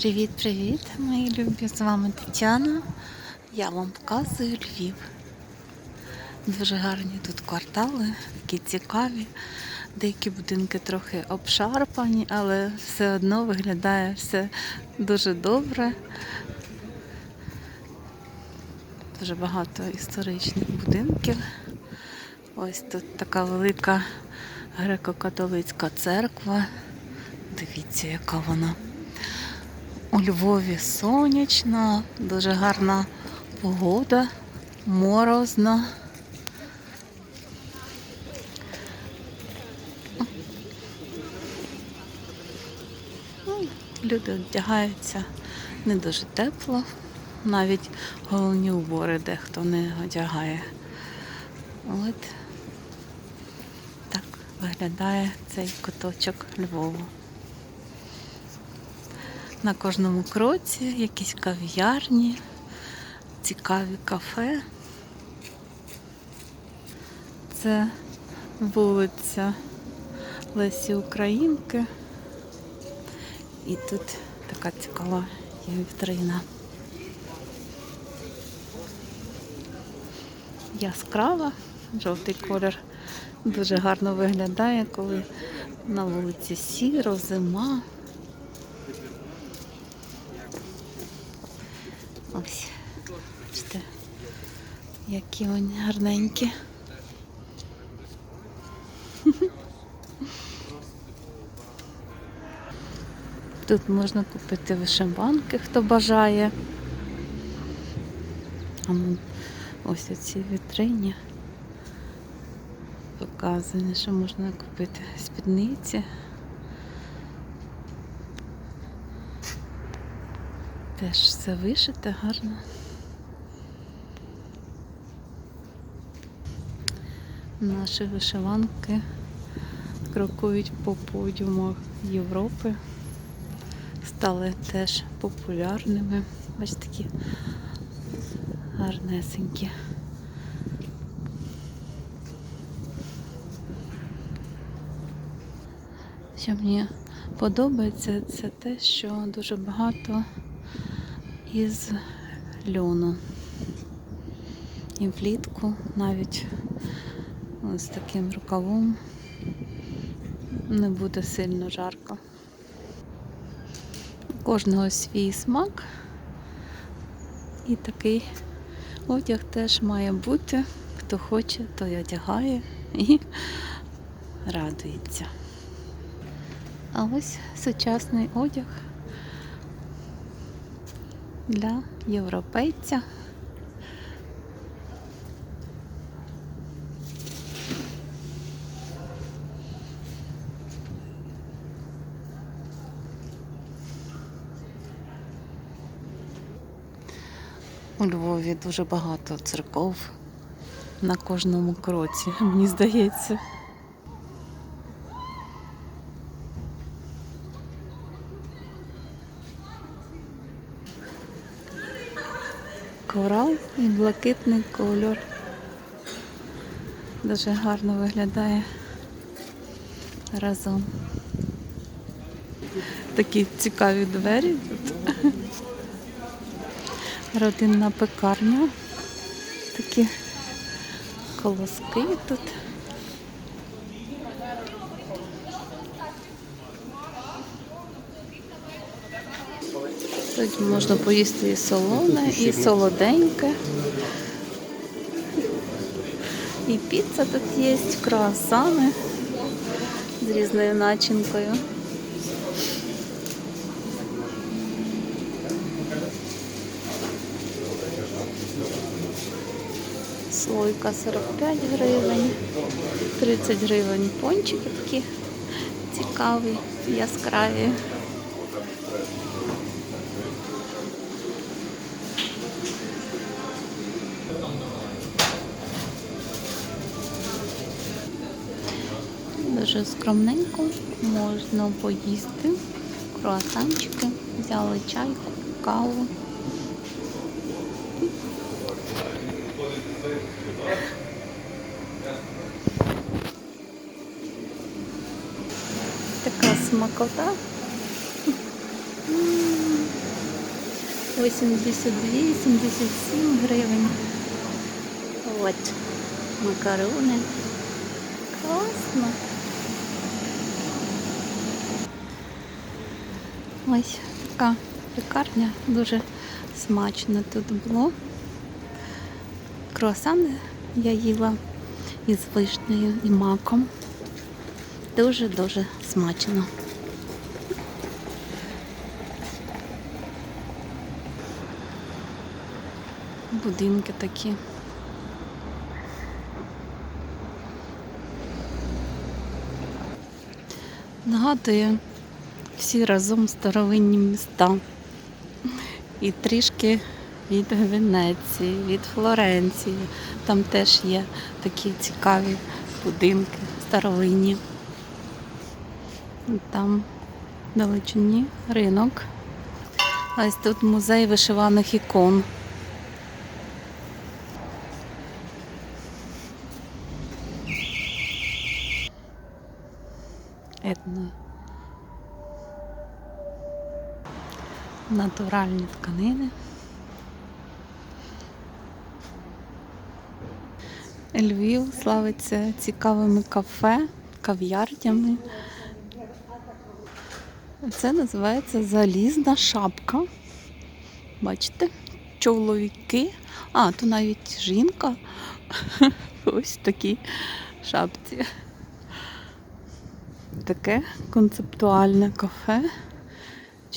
Привіт-привіт, мої любі! З вами Тетяна. Я вам показую Львів. Дуже гарні тут квартали, такі цікаві. Деякі будинки трохи обшарпані, але все одно виглядає все дуже добре. Дуже багато історичних будинків. Ось тут така велика греко-католицька церква. Дивіться, яка вона. У Львові сонячно, дуже гарна погода, морозно. Ну, Люди одягаються не дуже тепло, навіть головні убори дехто не одягає. От так виглядає цей куточок Львову. На кожному кроці якісь кав'ярні, цікаві кафе. Це вулиця Лесі Українки. І тут така цікава є вітрина. Яскрава, жовтий колір дуже гарно виглядає, коли на вулиці сіро, зима. Ось, бачите, які вони гарненькі. Тут можна купити вишиванки, хто бажає. А ну, ось оці вітрині показані, що можна купити спідниці. Теж все вишите гарно. Наші вишиванки крокують по подіумах Європи, стали теж популярними. Бачите, такі гарнесенькі. Що мені подобається, це те, що дуже багато із льону. І влітку навіть з таким рукавом не буде сильно жарко. Кожного свій смак. І такий одяг теж має бути. Хто хоче, той одягає і радується. А ось сучасний одяг для європейця. У Львові дуже багато церков на кожному кроці, мені здається. Корал і блакитний кольор. Дуже гарно виглядає разом. Такі цікаві двері тут. Родинна пекарня. Такі колоски тут. Тут можна поїсти і солоне, і солоденьке. І піца тут є, круасани з різною начинкою. Слойка 45 гривень, 30 гривень пончики такі цікаві, яскраві. Дуже скромненько можна поїсти. Круасанчики, взяли чай, каву. Така смакота. М. 82, 77 гривень. От макарони. Класно. Ось така пекарня, дуже смачно тут було. Круасани я їла із вишнею і маком. Дуже-дуже смачно. Будинки такі. Нагадує всі разом старовинні міста. І трішки від Венеції, від Флоренції. Там теж є такі цікаві будинки старовинні. Там далечині ринок. Ось тут музей вишиваних ікон. Натуральні тканини. Львів славиться цікавими кафе, кав'ярнями. Це називається залізна шапка. Бачите? Чоловіки. А, то навіть жінка. Ось такій шапці. Таке концептуальне кафе.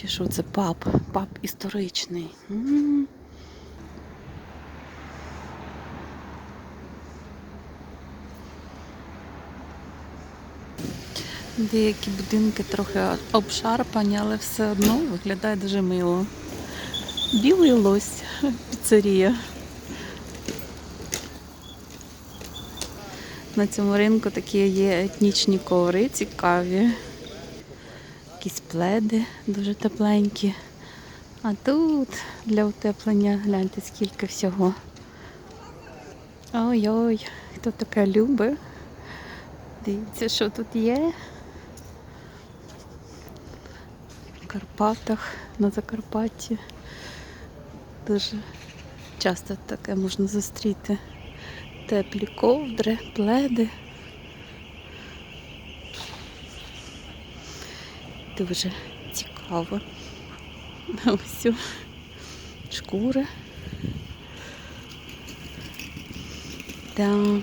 Чи що це паб? Паб історичний. Деякі будинки трохи обшарпані, але все одно виглядає дуже мило. Білий лось, піцерія. На цьому ринку такі є етнічні коври, цікаві. Якісь пледи дуже тепленькі. А тут для утеплення гляньте скільки всього. Ой-ой, хто таке любить? Дивіться, що тут є. В Карпатах, на Закарпатті. Дуже часто таке можна зустріти. Теплі ковдри, пледи. Дуже цікаво. Ось шкури. Да.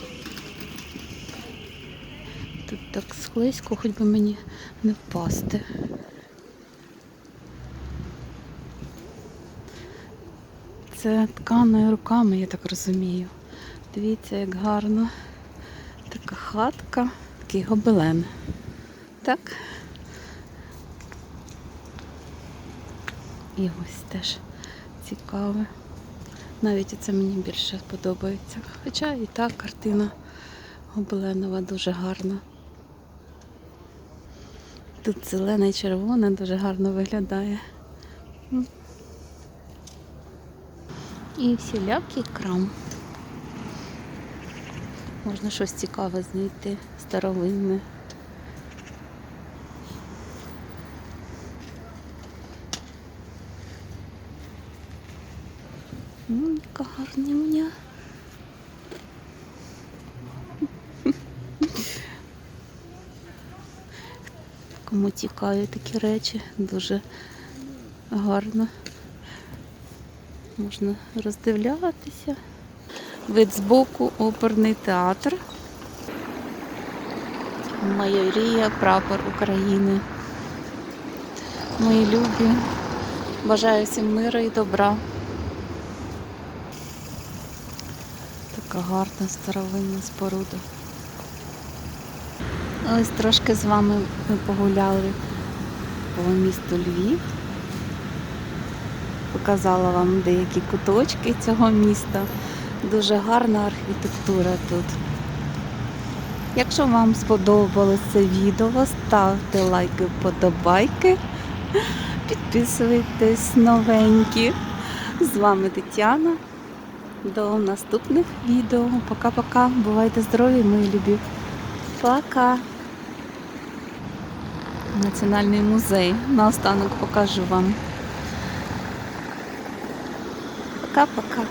Тут так склизько, хоч би мені не впасти. Це тканою руками, я так розумію. Дивіться, як гарно. Така хатка, такий гобелен. Так. І ось теж цікаве. Навіть це мені більше подобається. Хоча і так картина гобеленова дуже гарна. Тут зелене і червоне дуже гарно виглядає. І всілякий крам. Можна щось цікаве знайти, старовинне. Яка гарнюня. Кому цікаві такі речі, дуже гарно. Можна роздивлятися. Вид збоку оперний театр. Майорія, прапор України. Мої любі. Бажаю всім миру і добра. Така гарна старовинна споруда. Ось трошки з вами ми погуляли по місту Львів. Показала вам деякі куточки цього міста. Дуже гарна архітектура тут. Якщо вам сподобалось це відео, ставте лайки, вподобайки, підписуйтесь новенькі. З вами Тетяна. До наступних відео. Пока-пока. Бувайте здорові, мої любі. Пока. Національний музей. Наостанок покажу вам. Пока-пока.